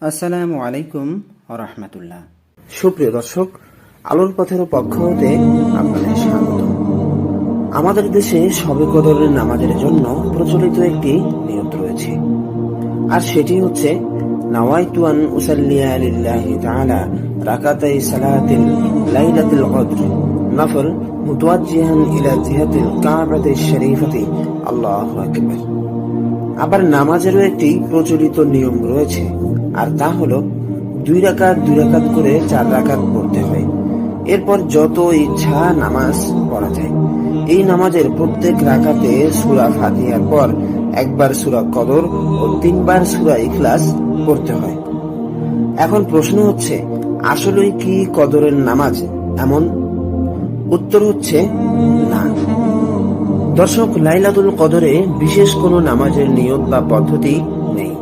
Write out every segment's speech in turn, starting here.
আসসালামু আলাইকুম রহমতুল্লাহ। সুপ্রিয় দর্শক, আলোর পথের পক্ষ হতে আপনাদের স্বাগত। আমাদের দেশে সবে কদরের নামাজের জন্য প্রচলিত একটি নিয়ম রয়েছে। আর সেটি হচ্ছে নাওয়াইতুয়ান উসাল্লিয়া লিল্লাহি তাআলা রাকাতাই সালাতিল লাইলাতুল কদর। নফল মুতওয়াজ্জিহান ইলা জিহাতিল কাবাতি শরীফাতি। আল্লাহু আকবার। আবার নামাজেরও একটি প্রচলিত নিয়ম রয়েছে। আর তা হলো, দুই রাকাত দুই রাকাত করে চার রাকাত পড়তে হয়। এরপর যত ইচ্ছা নামাজ পড়া যায়। এই নামাজের প্রত্যেক রাকাতে সুরা ফাতিহার পর একবার সুরা কদর ও তিনবার সুরা ইখলাস পড়তে হয়। এখন প্রশ্ন হচ্ছে, আসলেই কি কদরের নামাজ এমন? উত্তর হচ্ছে দর্শক, লাইলাতুল কদরে বিশেষ কোনো নামাজের নিয়ত বা পদ্ধতি নেই।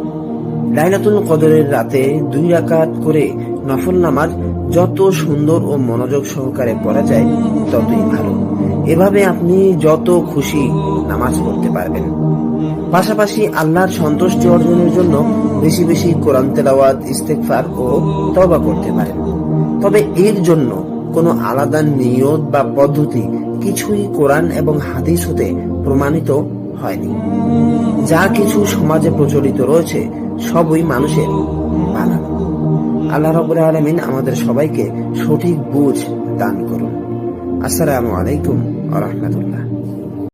লাইলাতুল কদরের রাতে দুই রাকাত করে নফল নামাজ যত সুন্দর ও মনোযোগ সহকারে পড়া যায়, ততই ভালো। এভাবে আপনি যত খুশি নামাজ পড়তে পারবেন। পাশাপাশি আল্লাহর সন্তুষ্টি অর্জনের জন্য বেশি বেশি কোরআন তেলাওয়াত ইস্তেকফার ও তবা করতে পারেন। তবে এর জন্য কোনো আলাদা নিয়ত বা পদ্ধতি কিছুই কোরআন এবং হাদিস হতে প্রমাণিত হয়নি। যা কিছু সমাজে প্রচলিত রয়েছে, সবই মানুষের বানানো। আল্লাহ রবুল আলমিন আমাদের সবাইকে সঠিক বুঝ দান করুন। আসসালামু আলাইকুম আ রহমতুল্লাহ।